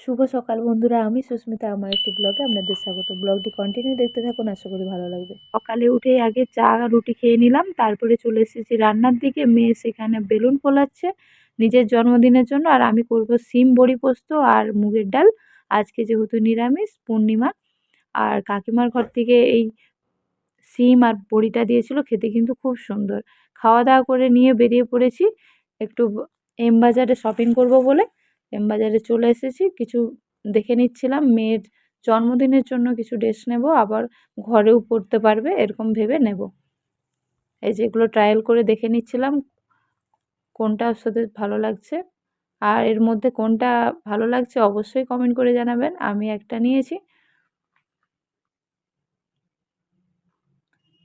শুভ সকাল বন্ধুরা, আমি সুস্মিতা। আমার একটি ব্লগে আপনাদের স্বাগত। ব্লগটি কন্টিনিউ দেখতে থাকুন, আশা করি ভালো লাগবে। সকালে উঠে আগে চা রুটি খেয়ে নিলাম, তারপরে চলে এসেছি রান্নার দিকে। মেয়ে সেখানে বেলুন ফোলাচ্ছে নিজের জন্মদিনের জন্য, আর আমি করব সিম, বড়ি পোস্ত আর মুগের ডাল। আজকে যেহেতু নিরামিষ, পূর্ণিমা, আর কাকিমার ঘর থেকে এই সিম আর বড়িটা দিয়েছিল, খেতে কিন্তু খুব সুন্দর। খাওয়া দাওয়া করে নিয়ে বেরিয়ে পড়েছি। একটু এম বাজারে শপিং করব বলে বাজারে চলে এসেছি। কিছু দেখে নিচ্ছিলাম। মেয়ের জন্মদিনের জন্য কিছু ড্রেস নেব, আবার ঘরেও পরতে পারবে, এরকম ভেবে নেব। এই যেগুলো ট্রায়াল করে দেখে নিচ্ছিলাম, কোনটা সাথে ভালো লাগছে। আর এর মধ্যে কোনটা ভালো লাগছে অবশ্যই কমেন্ট করে জানাবেন। আমি একটা নিয়েছি।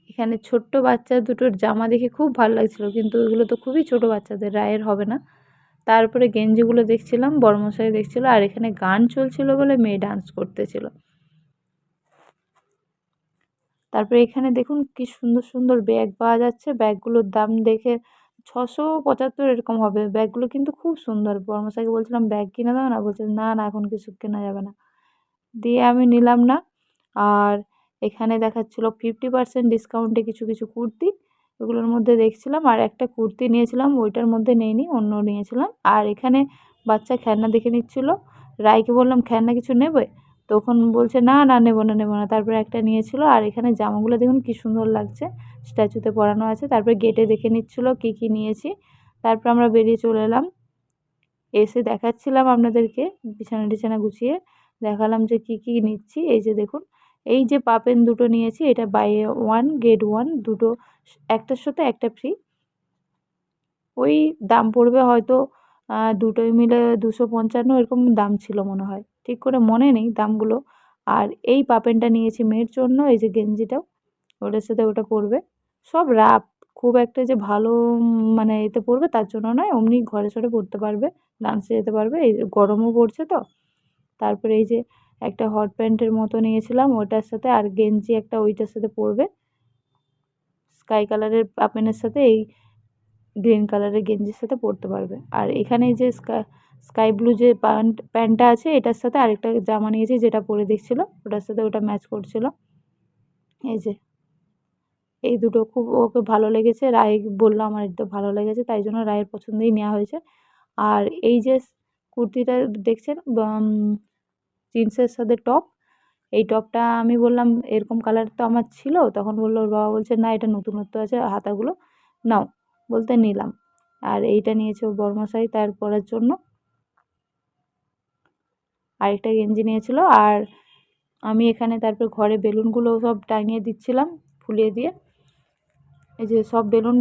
এখানে ছোট্ট বাচ্চা দুটোর জামা দেখে খুব ভালো লাগছিল, কিন্তু এগুলো তো খুবই ছোট বাচ্চাদের, রায়ের হবে না। তারপরে গেঞ্জিগুলো দেখছিলাম বর্মশাই দেখছিল, আর এখানে গান চলছিল বলে মেয়ে ডান্স করতেছিল। তারপরে এখানে দেখুন কি সুন্দর সুন্দর ব্যাগ পাওয়া যাচ্ছে। ব্যাগগুলোর দাম দেখে ছশো পঁচাত্তর এরকম হবে। ব্যাগগুলো কিন্তু খুব সুন্দর। বর্মশাইকে বলছিলাম ব্যাগ কিনে দাও না? বলছে, না না, এখন কিছু কেনা যাবে না। দিয়ে আমি নিলাম না। আর এখানে দেখাচ্ছিল ফিফটি পার্সেন্ট ডিসকাউন্টে কিছু কিছু কুর্তি। এগুলোর মধ্যে দেখছিলাম। আর একটা কুর্তি নিয়েছিলাম, ওইটার মধ্যে নেইনি অন্য নিয়েছিলাম। আর এখানে বাচ্চা খেলনা দেখে নিচ্ছিলো। রায়কে বললাম, খেলনা কিছু নেবে? তখন বলছে, না না, নেব না নেব না। তারপরে একটা নিয়েছিল। আর এখানে জামাগুলো দেখুন কি সুন্দর লাগছে। স্ট্যাচুতে পরানো আছে। তারপরে গেটে দেখে নিচ্ছিলো কী কী নিয়েছি। তারপর আমরা বেরিয়ে চলে এলাম। এসে দেখাচ্ছিলাম আপনাদেরকে বিছানা টিছানা গুছিয়ে। দেখালাম যে কি কি নিচ্ছি। এই যে দেখুন এই যে পাপেন দুটো নিয়েছি, এটা বাই ওয়ান গেট ওয়ান দুটো একটার সাথে একটা ফ্রি ওই দাম পড়বে হয়তো দুটোই মিলে দুশো পঞ্চান্ন, এরকম দাম ছিল মনে হয়। ঠিক করে মনে নেই দামগুলো। আর এই পাপেনটা নিয়েছি মেয়ের জন্য, এই যে গেঞ্জিটাও, ওটার সাথে ওটা পড়বে সব রাপ খুব একটা যে ভালো মানে এতে পড়বে তার জন্য নয়, অমনি ঘরে সরে পড়তে পারবে, ডান্সে যেতে পারবে, এই গরমও পড়ছে তো। তারপরে এই যে একটা হট প্যান্টের মতো নিয়েছিলাম, ওটার সাথে আর গেঞ্জি একটা ওইটার সাথে পরবে। স্কাই কালারের পাপেনের সাথে এই গ্রিন কালারের গেঞ্জির সাথে পরতে পারবে। আর এখানে যে স্কাই স্কাই ব্লু যে প্যান্ট প্যান্টটা আছে, এটার সাথে আরেকটা জামা নিয়েছি যেটা পরে দেখছিলো, ওটার সাথে ওটা ম্যাচ করছিল। এই যে, এই দুটো খুব ওকে ভালো লেগেছে। রায় বলল আমার এটা ভালো লেগেছে, তাই জন্য রায়ের পছন্দেই নেওয়া হয়েছে। আর এই যে কুর্তিটা দেখছেন জিন্সের সাথে টপ এই টপটা আমি বললাম, এরকম কালার তো আমার ছিল। তখন বলল, ওর বাবা বলছে, না, এটা নতুনত্ব আছে, হাতাগুলো নাও। বলতে নিলাম। আর এইটা নিয়েছে ও বর্মশাই তার পরার জন্য। আরেকটা গেঞ্জি নিয়েছিল। আর আমি এখানে তারপর ঘরে বেলুনগুলো সব টাঙিয়ে দিচ্ছিলাম, ফুলিয়ে দিয়ে। এই যে সব বেলুন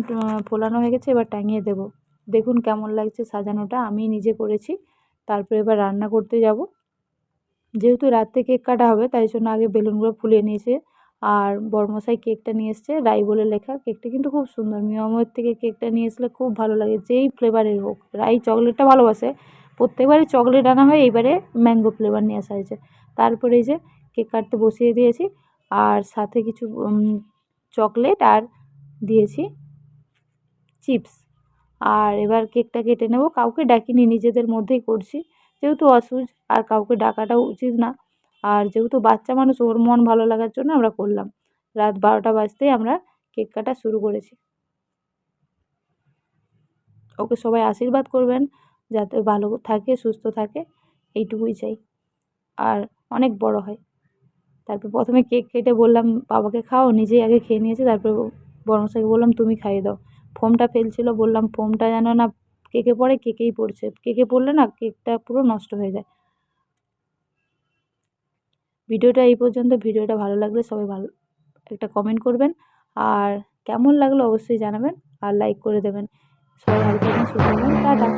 ফোলানো হয়ে গেছে, এবার টাঙিয়ে দেব। দেখুন কেমন লাগছে সাজানোটা। আমি নিজে করেছি। তারপরে এবার রান্না করতে যাব। যেহেতু রাত্রে কেক কাটা হবে, তাই জন্য আগে বেলুনগুলো ফুলিয়ে নিয়েছে। আর বর্মশাই কেকটা নিয়ে এসছে, রাই বলে লেখা। কেকটা কিন্তু খুব সুন্দর। মিয়াময়ের থেকে কেকটা নিয়ে আসলে খুব ভালো লাগে, যেই ফ্লেভারের হোক। রাই চকলেটটা ভালোবাসে। প্রত্যেকবারই চকলেট আনা হয়, এইবারে ম্যাঙ্গো ফ্লেভার নিয়ে আসা হয়েছে। তারপরে এই যে কেক কাটতে বসিয়ে দিয়েছি, আর সাথে কিছু চকলেট আর দিয়েছি চিপস। আর এবার কেকটা কেটে নেব। কাউকে ডাকিনি, নিজেদের মধ্যেই করছি। যেহেতু অসুজ, আর কাউকে ডাকাটাও উচিত না। আর যেহেতু বাচ্চা মানুষ, ওর মন ভালো লাগার জন্য আমরা করলাম। রাত বারোটা বাজতেই আমরা কেক কাটা শুরু করেছি। ওকে সবাই আশীর্বাদ করবেন, যাতে ভালো থাকে, সুস্থ থাকে, এইটুকুই চাই। আর অনেক বড় হয়। তারপর প্রথমে কেক কেটে বললাম, বাবাকে খাও। নিজেই আগে খেয়ে নিয়েছে, তারপর বড়মশাইকে বললাম, তুমি খাইয়ে দাও। ফোমটা ফেলছিল, বললাম, ফোমটা যেন না কেকে পড়ে, কেকেই পড়ছে। কেকে পড়লে না কেকটা পুরো নষ্ট হয়ে যায়। ভিডিওটা এই পর্যন্ত। ভিডিওটা ভালো লাগলে সবাই ভালো একটা কমেন্ট করবেন। আর কেমন লাগল অবশ্যই জানাবেন। আর লাইক করে দেবেন। সবাই ভালো থাকবেন, সুস্থ টাটা।